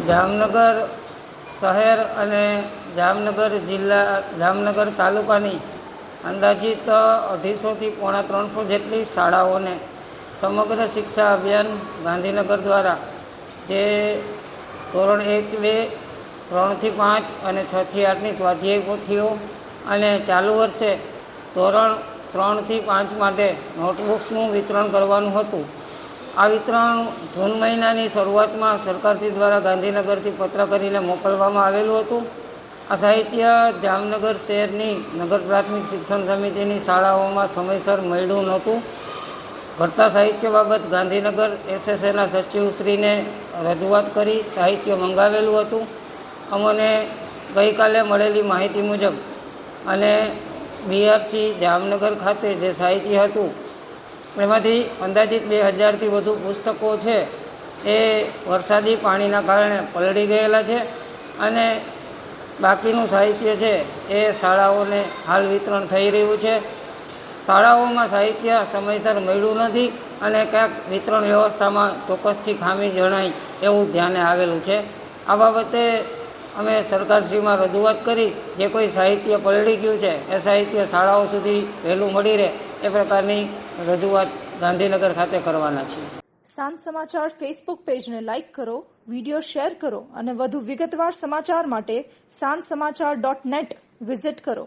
જામનગર શહેર અને જામનગર જિલ્લા, જામનગર તાલુકાની અંદાજિત અઢીસોથી પોણા ત્રણસો જેટલી શાળાઓને સમગ્ર શિક્ષા અભિયાન ગાંધીનગર દ્વારા, જે ધોરણ એક, બે, ત્રણથી પાંચ અને છથી આઠની સ્વાધ્યાય પોથીઓ અને ચાલુ વર્ષે ધોરણ ત્રણથી પાંચ માટે નોટબુક્સનું વિતરણ કરવાનું હતું. આ વિતરણ જૂન મહિનાની શરૂઆતમાં સરકારશ્રી દ્વારા ગાંધીનગરથી પત્ર કરીને મોકલવામાં આવેલું હતું. આ સાહિત્ય જામનગર શહેરની નગર પ્રાથમિક શિક્ષણ સમિતિની શાળાઓમાં સમયસર મળ્યું નહોતું. ઘટતા સાહિત્ય બાબત ગાંધીનગર એસએસએના સચિવશ્રીને રજૂઆત કરી સાહિત્ય મંગાવેલું હતું. અમને ગઈકાલે મળેલી માહિતી મુજબ અને બીઆરસી જામનગર ખાતે જે સાહિત્ય હતું એમાંથી અંદાજિત બે હજારથી વધુ પુસ્તકો છે. એ વરસાદી પાણીના કારણે પલળી ગયેલા છે અને બાકીનું સાહિત્ય છે એ શાળાઓને હાલ વિતરણ થઈ રહ્યું છે. શાળાઓમાં સાહિત્ય સમયસર મળ્યું નથી અને ક્યાંક વિતરણ વ્યવસ્થામાં ચોક્કસથી ખામી જણાય એવું ધ્યાને આવેલું છે. આ બાબતે અમે સરકારશ્રીમાં રજૂઆત કરી, જે કોઈ સાહિત્ય પલળી ગયું છે, એ સાહિત્ય શાળાઓ સુધી વહેલું મળી રહે એ પ્રકારની રજૂઆત ગાંધીનગર ખાતે કરવાના છીએ. સાંજ સમાચાર ફેસબુક પેજને લાઇક કરો વીડિયો શેર કરો અને વધુ વિગતવાર સમાચાર માટે સાંજ સમાચાર ડોટ નેટ વિઝિટ કરો.